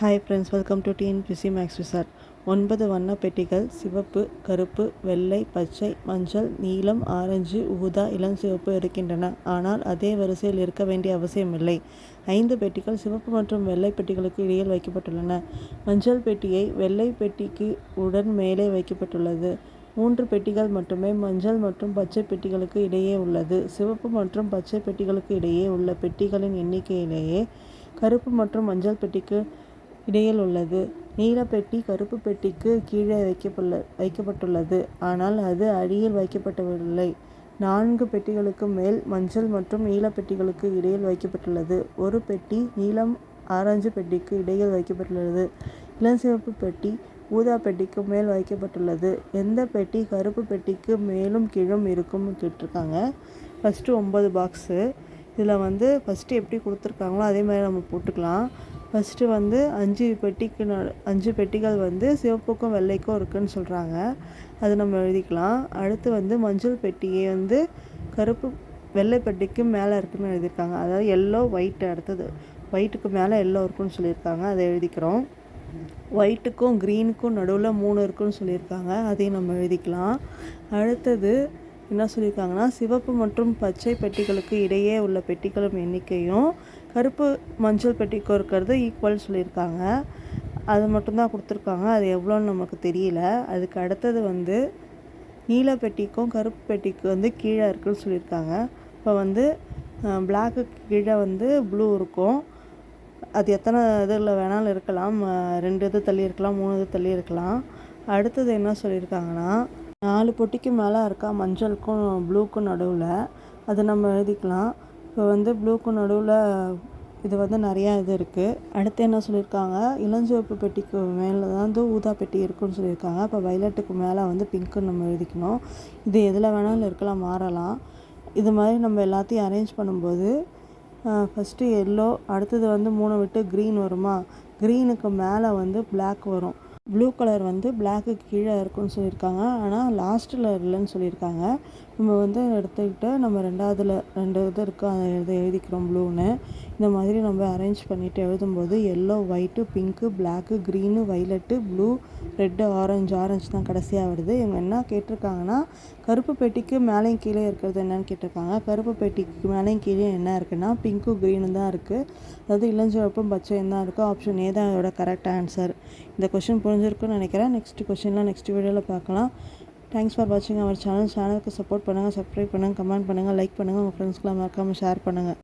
Hi friends welcome to TNPSC maths விசார் ஒன்பது வண்ண பெட்டிகள் சிவப்பு கருப்பு வெள்ளை பச்சை மஞ்சள் நீலம் ஆரஞ்சு ஊதா இளம் சிவப்பு இருக்கின்றன. ஆனால் அதே வரிசையில் இருக்க வேண்டிய அவசியமில்லை. ஐந்து பெட்டிகள் சிவப்பு மற்றும் வெள்ளை பெட்டிகளுக்கு இடையில் வைக்கப்பட்டுள்ளன. மஞ்சள் பெட்டியை வெள்ளை பெட்டிக்கு உடன் மேலே வைக்கப்பட்டுள்ளது. மூன்று பெட்டிகள் மட்டுமே மஞ்சள் மற்றும் பச்சை பெட்டிகளுக்கு இடையே உள்ளது. சிவப்பு மற்றும் பச்சை பெட்டிகளுக்கு இடையே உள்ள பெட்டிகளின் எண்ணிக்கையிலேயே கருப்பு மற்றும் மஞ்சள் பெட்டிக்கு இடையில் உள்ளது. நீல பெட்டி கருப்பு பெட்டிக்கு கீழே வைக்கப்பட்டுள்ள வைக்கப்பட்டுள்ளது. ஆனால் அது அடியில் வைக்கப்படவில்லை நான்கு பெட்டிகளுக்கு மேல் மஞ்சள் மற்றும் நீல பெட்டிகளுக்கு இடையில் வைக்கப்பட்டுள்ளது. ஒரு பெட்டி நீலம் ஆரஞ்சு பெட்டிக்கு இடையில் வைக்கப்பட்டுள்ளது. இளஞ்சிவப்பு பெட்டி ஊதா பெட்டிக்கு மேல் வைக்கப்பட்டுள்ளது. எந்த பெட்டி கருப்பு பெட்டிக்கு மேலும் கீழும் இருக்கும்னு கேட்டிருக்காங்க. ஃபஸ்ட்டு ஒம்பது பாக்ஸு இதில் வந்து ஃபஸ்ட்டு எப்படி கொடுத்துருக்காங்களோ அதே மாதிரி நம்ம போட்டுக்கலாம். ஃபஸ்ட்டு வந்து அஞ்சு பெட்டிக்கு அஞ்சு பெட்டிகள் வந்து சிவப்புக்கும் வெள்ளைக்கும் இருக்குதுன்னு சொல்கிறாங்க அது நம்ம எழுதிக்கலாம். அடுத்து வந்து மஞ்சள் பெட்டியை வந்து கருப்பு வெள்ளை பெட்டிக்கு மேலே இருக்குதுன்னு எழுதியிருக்காங்க. அதாவது எல்லோ ஒயிட் அடுத்தது. ஒயிட்டுக்கு மேலே எல்லோ இருக்குன்னு சொல்லியிருக்காங்க. அதை எழுதிக்கிறோம். ஒயிட்டுக்கும் க்ரீனுக்கும் நடுவில் மூணு இருக்குன்னு சொல்லியிருக்காங்க. அதையும் நம்ம எழுதிக்கலாம். அடுத்தது என்ன சொல்லியிருக்காங்கன்னா சிவப்பு மற்றும் பச்சை பெட்டிகளுக்கு இடையே உள்ள பெட்டிகளும் எண்ணிக்கையும் கருப்பு மஞ்சள் பெட்டிக்கும் இருக்கிறது ஈக்குவல் சொல்லியிருக்காங்க. அது மட்டும்தான் கொடுத்துருக்காங்க. அது எவ்வளோன்னு நமக்கு தெரியல. அதுக்கு அடுத்தது வந்து நீல பெட்டிக்கும் கருப்பு பெட்டிக்கும் வந்து கீழே இருக்குன்னு சொல்லியிருக்காங்க. இப்போ வந்து பிளாக்கு கீழே வந்து ப்ளூ இருக்கும். அது எத்தனை இதில் வேணாலும் இருக்கலாம். ரெண்டு இது தள்ளி இருக்கலாம் மூணு இது தள்ளி இருக்கலாம். அடுத்தது என்ன சொல்லியிருக்காங்கன்னா நாலு பொட்டிக்கு மேலே இருக்கா மஞ்சளுக்கும் ப்ளூக்கும் நடுவில். அதை நம்ம எழுதிக்கலாம். இப்போ வந்து ப்ளூக்கும் நடுவில் இது வந்து நிறையா இது இருக்குது அடுத்து என்ன சொல்லியிருக்காங்க? இளஞ்சிவப்பு பெட்டிக்கு மேலே தான் வந்து ஊதா பெட்டி இருக்குன்னு சொல்லியிருக்காங்க. இப்போ வைலட்டுக்கு மேலே வந்து பிங்க்குன்னு நம்ம எழுதிக்கணும். இது எதில் வேணாலும் இருக்கலாம் மாறலாம். இது மாதிரி நம்ம எல்லாத்தையும் அரேஞ்ச் பண்ணும்போது ஃபஸ்ட்டு எல்லோ அடுத்தது வந்து மூணு விட்டு க்ரீன் வருமா? க்ரீனுக்கு மேலே வந்து பிளாக் வரும். ப்ளூ கலர் வந்து பிளாக்குக்கு கீழே இருக்குன்னு சொல்லியிருக்காங்க. ஆனால் லாஸ்ட்டில் இல்லைன்னு சொல்லியிருக்காங்க. நம்ம வந்து எடுத்துக்கிட்டு நம்ம ரெண்டாவதில் ரெண்டு இது இருக்குது அதை எழுத எழுதிக்கிறோம் ப்ளூன்னு இந்த மாதிரி நம்ம அரேஞ்ச் பண்ணிவிட்டு எழுதும்போது yellow white pink black green violet blue red orange orange தான் கடைசியாக வருது. இவங்க என்ன கேட்டிருக்காங்கன்னா கருப்பு பெட்டிக்கு மேலேயும் கீழே இருக்கிறது என்னன்னு கேட்டிருக்காங்க. கருப்பு பெட்டிக்கு மேலேயும் கீழே என்ன இருக்குன்னா பிங்க்கும் க்ரீனு தான் இருக்குது அதாவது இளஞ்சிவப்பும் பச்சையும் தான் இருக்குது ஆப்ஷன் ஏ தான் அதோட கரெக்ட் ஆன்சர் இந்த கொஷின் புரிஞ்சிருக்குன்னு நினைக்கிறேன். நெக்ஸ்ட் கொஷின்லாம் நெக்ஸ்ட் வீடியோவில் பார்க்கலாம். தேங்க்ஸ் ஃபார் வாட்சிங் அவர் சேனல் சேனலுக்கு சப்போர்ட் பண்ணுங்கள் சப்ஸ்கிரைப் பண்ணுங்கள் கமெண்ட் பண்ணுங்கள் லைக் பண்ணுங்கள் உங்கள் ஃப்ரெண்ட்ஸ்க்குலாம் மறக்காமல் ஷேர் பண்ணுங்கள்